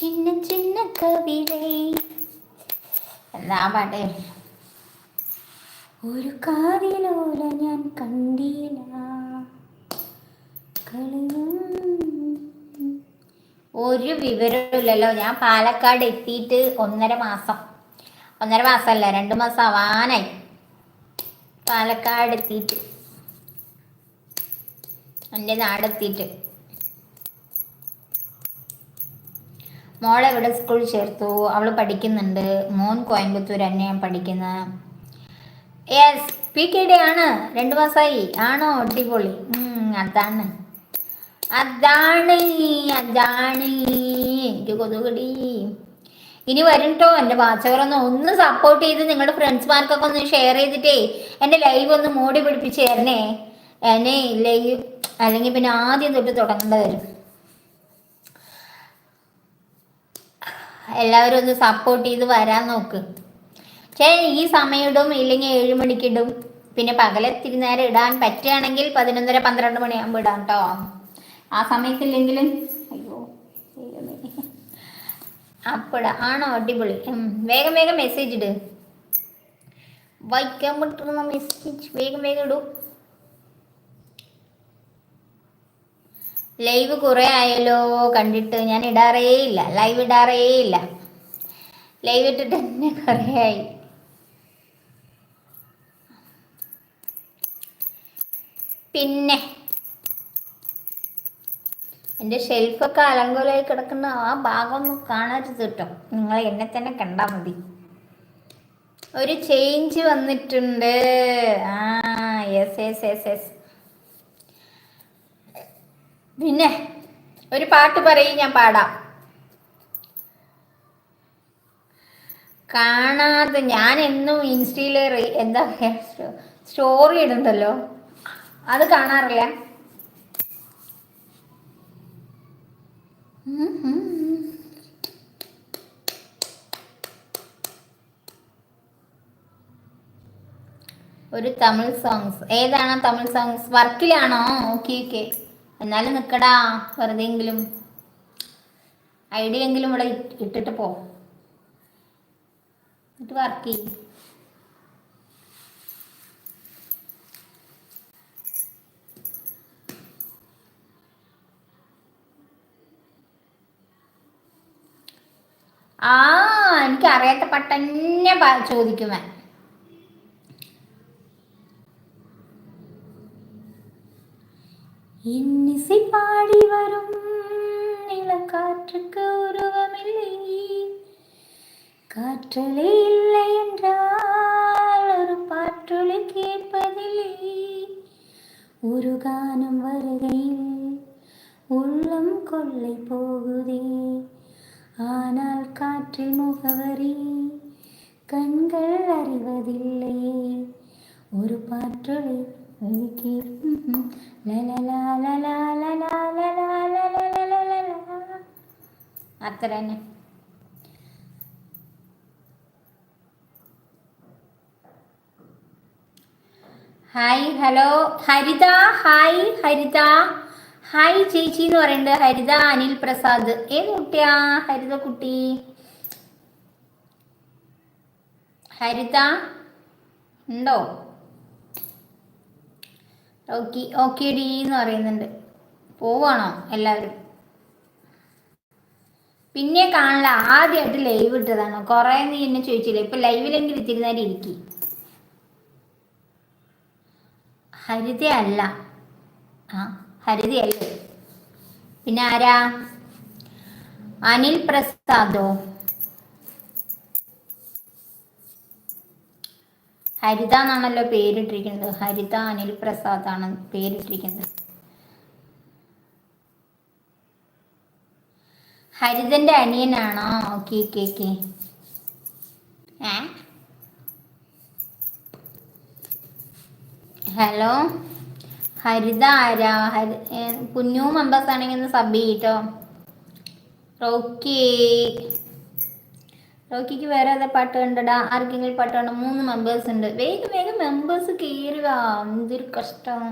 ചിന്ന ചിന്ന കവിതേ. എന്താ പാട്ട്? ഒരു കാതിലോല ഞാൻ കളിയും ഒരു വിവരമില്ലല്ലോ ഞാൻ പാലക്കാട് എത്തിയിട്ട് ഒന്നര മാസം. ഒന്നര മാസമല്ല രണ്ട് മാസം ആവാനായി. പാലക്കാട് എത്തിയിട്ട്. എന്റെ നാടെത്തിയിട്ട്. മോളെ ഇവിടെ സ്കൂളിൽ ചേർത്തു. അവൾ പഠിക്കുന്നുണ്ട്. മോൻ കോയമ്പത്തൂർ തന്നെയാണ് പഠിക്കുന്നത് യെസ് പി കെ ഡി ആണ്. രണ്ട് മാസമായി ആണോ? അടിപൊളി. അതാണ്. അതാണ്. അതാണ്. എനിക്ക് കൊതുകടി. ഇനി വരും കേട്ടോ എന്റെ വാച്ചവറൊന്ന് ഒന്ന് സപ്പോർട്ട് ചെയ്ത് നിങ്ങളുടെ ഫ്രണ്ട്സ്മാർക്കൊക്കെ ഒന്ന് ഷെയർ ചെയ്തിട്ടേ. എന്റെ ലൈവ് ഒന്ന് മോടി പിടിപ്പിച്ച് തരണേ. എന്നെ ലൈവ് അല്ലെങ്കിൽ പിന്നെ ആദ്യം തൊട്ട് തുടങ്ങേണ്ടി വരും. എല്ലാവരും ഒന്ന് സപ്പോർട്ട് ചെയ്ത് വരാൻ നോക്ക്. പക്ഷേ ഈ സമയം ഇടും ഇല്ലെങ്കിൽ ഏഴ് മണിക്ക് ഇടും പിന്നെ പകലെത്തിരി നേരം ഇടാൻ പറ്റുകയാണെങ്കിൽ പതിനൊന്നര പന്ത്രണ്ട് മണിയാകുമ്പോൾ ഇടാം കേട്ടോ ആ സമയത്തില്ലെങ്കിലും അയ്യോ അപ്പോഴാ ആണോ? അടിപൊളി. വേഗം വേഗം മെസ്സേജ് ഇട്. വായിക്കാൻ പറ്റുന്ന മെസ്സേജ് വേഗം വേഗം ഇടൂ. ലൈവ് കുറേ ആയല്ലോ കണ്ടിട്ട് ഞാൻ ഇടാറേ ഇല്ല ലൈവ് ഇടാറേ ഇല്ല. ലൈവ് ഇട്ടിട്ട് തന്നെ കുറേ ആയി. പിന്നെ എന്റെ ഷെൽഫൊക്കെ അലങ്കോലമായി കിടക്കുന്ന ആ ഭാഗം ഒന്ന് കാണരുത് കേട്ടോ. നിങ്ങൾ എന്നെ തന്നെ കണ്ടാൽ മതി. ഒരു ചേഞ്ച് വന്നിട്ടുണ്ട്. ആ യെസ് യെസ് യെസ് യെസ് പിന്നെ ഒരു പാട്ട് പറയും ഞാൻ പാടാം. കാണാതെ ഞാൻ എന്നും ഇൻസ്റ്റയിൽ എന്താ പറയുക സ്റ്റോറി ഇടുന്നുണ്ടല്ലോ അത് കാണാറില്ല. ഒരു തമിഴ് സോങ്സ് ഏതാണ് തമിഴ് സോങ്സ് വർക്കിലാണോ? ഓക്കെ ഓക്കെ എന്നാലും നിൽക്കടാ വെറുതെ എങ്കിലും ഐഡിയ എങ്കിലും ഇവിടെ ഇട്ടിട്ട് പോ. എന്നിട്ട് വർക്ക് ചെയ്യും. ആ എനിക്ക് അറിയാത്ത പട്ടന്നെ പ- இன்னிசை பாடி வரும். நிலக்காற்றுக்கு உருவமில்லை. காற்றலே இல்லை என்றால் ஒரு பாற்றொலி கேட்பதில்லை. ஒரு கானம் வருகையில் உள்ளம் கொள்ளை போகுதே. ஆனால் காற்றில் முகவரி கண்கள் அறிவதில்லையே ஒரு பாற்றொலி എനിക്ക് അത്ര തന്നെ hi hello Haritha hi Haritha hi ചേച്ചി എന്ന് പറയുന്നത് ഹരിത അനിൽ പ്രസാദ് ഏത് കുട്ടിയാ ഹരിത കുട്ടി ഹരിത ഉണ്ടോ ഓക്കെ ഓക്കെ ഡി എന്ന് പറയുന്നുണ്ട്. പോവാണോ എല്ലാവരും? പിന്നെ കാണില്ല ആദ്യമായിട്ട് ലൈവ് ഇട്ടതാണ്? കുറേ നീ എന്നെ ചോദിച്ചില്ല? ഇപ്പൊ ലൈവിലെങ്കിലും ഇത്തിരി ഇരിക്കി ഹരിത അല്ല. ആ ഹരിത അല്ലേ? പിന്നെ ആരാ? അനിൽ പ്രസാദോ? ഹരിത എന്നാണല്ലോ പേരിട്ടിരിക്കുന്നത്. ഹരിത അനിൽ പ്രസാദ് ആണ് പേരിട്ടിരിക്കുന്നത്. ഹരിതന്റെ അനിയനാണോ? Okay okay okay. Hello? Haritha ആരാ? ഹരി കുഞ്ഞു മെമ്പേഴ്സ് ആണെങ്കിൽ ഒന്ന് സബ് ചെയ്യട്ടോ. റോക്കി. റോക്കിക്ക് വേറെ ഏതാ പാട്ട് കണ്ടടാ? ആർക്കെങ്കിലും പാട്ട് കണ്ടോ മൂന്ന് മെമ്പേഴ്സ് ഉണ്ട്. വേഗം വേഗം മെമ്പേഴ്സ് കയറുക എന്തൊരു കഷ്ടം.